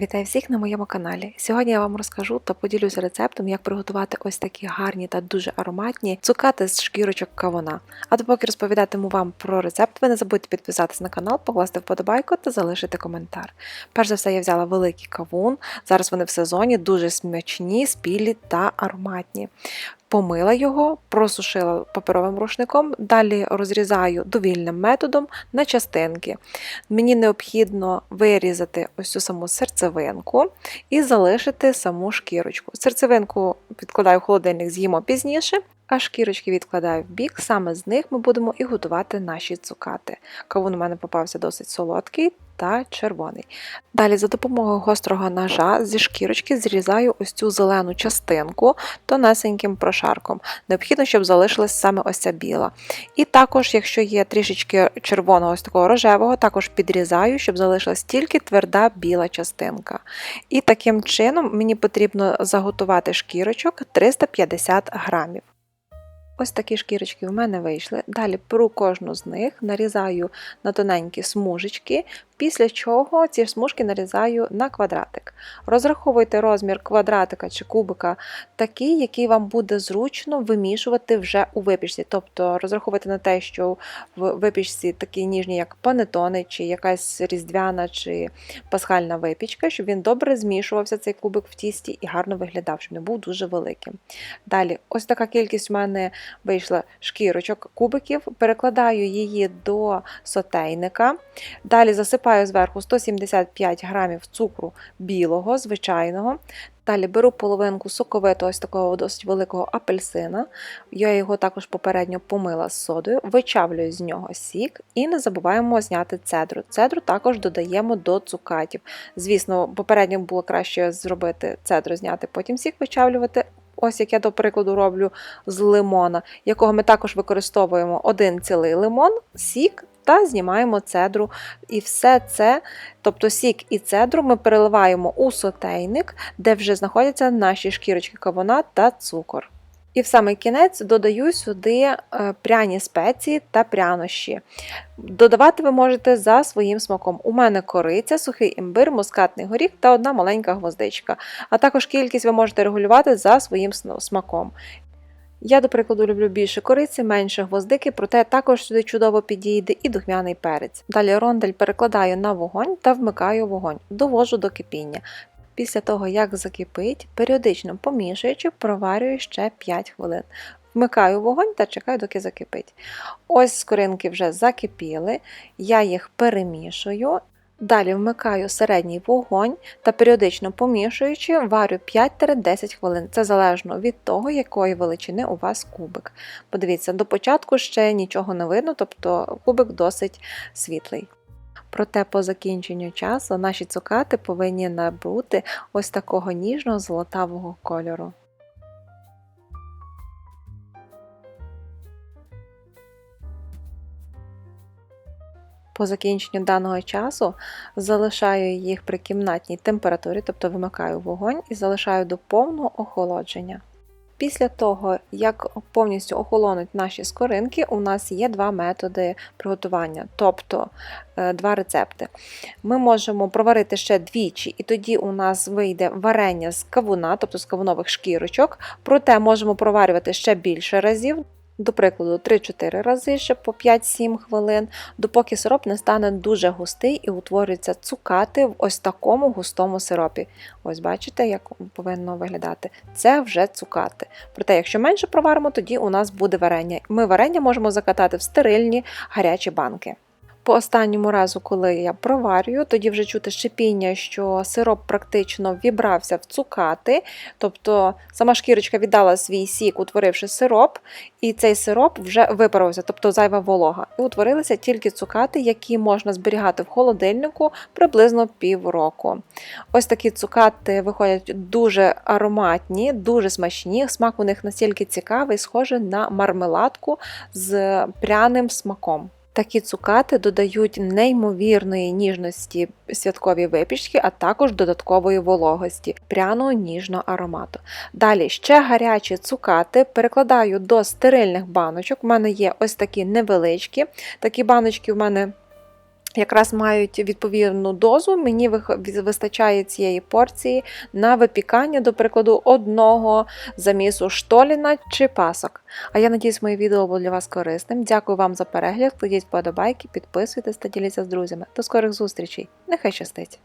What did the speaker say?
Вітаю всіх на моєму каналі. Сьогодні я вам розкажу та поділюся рецептом, як приготувати ось такі гарні та дуже ароматні цукати з шкірочок кавуна. А допоки розповідатиму вам про рецепт, ви не забудьте підписатись на канал, покласти вподобайку та залишити коментар. Перш за все, я взяла великий кавун. Зараз вони в сезоні дуже смачні, спілі та ароматні. Помила його, просушила паперовим рушником, далі розрізаю довільним методом на частинки. Мені необхідно вирізати ось цю саму серцевинку і залишити саму шкірочку. Серцевинку відкладаю в холодильник, з'їмо пізніше, а шкірочки відкладаю в бік. Саме з них ми будемо і готувати наші цукати. Кавун у мене попався досить солодкий та червоний. Далі, за допомогою гострого ножа зі шкірочки зрізаю ось цю зелену частинку тонесеньким прошарком. Необхідно, щоб залишилась саме ось ця біла. І також, якщо є трішечки червоного ось такого рожевого, також підрізаю, щоб залишилась тільки тверда біла частинка. І таким чином мені потрібно заготувати шкірочок 350 грамів. Ось такі шкірочки в мене вийшли. Далі перу кожну з них, нарізаю на тоненькі смужечки, після чого ці смужки нарізаю на квадратик. Розраховуйте розмір квадратика чи кубика такий, який вам буде зручно вимішувати вже у випічці. Тобто розраховуйте на те, що в випічці такі ніжні, як панетони, чи якась різдвяна чи пасхальна випічка, щоб він добре змішувався цей кубик в тісті і гарно виглядав, щоб не був дуже великим. Далі, ось така кількість у мене вийшла шкірочок кубиків, перекладаю її до сотейника. Далі засипаю зверху 175 грамів цукру білого, звичайного. Далі беру половинку соковитого ось такого досить великого апельсина. Я його також попередньо помила з содою, вичавлюю з нього сік і не забуваємо зняти цедру. Цедру також додаємо до цукатів. Звісно, попередньо було краще зробити цедру, зняти, потім сік вичавлювати. Ось як я, до прикладу, роблю з лимона, якого ми також використовуємо один цілий лимон, сік та знімаємо цедру. І все це, тобто сік і цедру, ми переливаємо у сотейник, де вже знаходяться наші шкірочки кавуна та цукор. І в самий кінець додаю сюди е, пряні спеції та прянощі. Додавати ви можете за своїм смаком. У мене кориця, сухий імбир, мускатний горіх та одна маленька гвоздичка. А також кількість ви можете регулювати за своїм смаком. Я, до прикладу, люблю більше кориці, менше гвоздики, проте також сюди чудово підійде і духмяний перець. Далі рондель перекладаю на вогонь та вмикаю вогонь, довожу до кипіння. Після того, як закипить, періодично помішуючи, проварюю ще 5 хвилин. Вмикаю вогонь та чекаю, доки закипить. Ось скоринки вже закипіли, я їх перемішую. Далі вмикаю середній вогонь та періодично помішуючи, варю 5-10 хвилин. Це залежно від того, якої величини у вас кубик. Подивіться, до початку ще нічого не видно, тобто кубик досить світлий. Проте по закінченню часу наші цукати повинні набути ось такого ніжного золотавого кольору. По закінченню даного часу залишаю їх при кімнатній температурі, тобто вимикаю вогонь і залишаю до повного охолодження. Після того, як повністю охолонуть наші скоринки, у нас є два методи приготування, тобто е, два рецепти. Ми можемо проварити ще двічі, і тоді у нас вийде варення з кавуна, тобто з кавунових шкірочок, проте можемо проварювати ще більше разів. До прикладу, 3-4 рази ще по 5-7 хвилин, допоки сироп не стане дуже густий і утворюються цукати в ось такому густому сиропі. Ось бачите, як повинно виглядати. Це вже цукати. Проте, якщо менше проваримо, тоді у нас буде варення. Ми варення можемо закатати в стерильні гарячі банки. По останньому разу, коли я проварюю, тоді вже чути шипіння, що сироп практично вібрався в цукати, тобто сама шкірочка віддала свій сік, утворивши сироп, і цей сироп вже випаровся, тобто зайва волога. І утворилися тільки цукати, які можна зберігати в холодильнику приблизно півроку. Ось такі цукати виходять дуже ароматні, дуже смачні. Смак у них настільки цікавий, схожий на мармеладку з пряним смаком. Такі цукати додають неймовірної ніжності святкові випічки, а також додаткової вологості, пряного ніжного аромату. Далі ще гарячі цукати перекладаю до стерильних баночок. У мене є ось такі невеличкі. Такі баночки в мене якраз мають відповідну дозу. Мені вистачає цієї порції на випікання, до прикладу, одного замісу штоліна чи пасок. А я надіюсь, моє відео було для вас корисним. Дякую вам за перегляд. Кладіть вподобайки, підписуйтесь та діліться з друзями. До скорих зустрічей. Нехай щастить!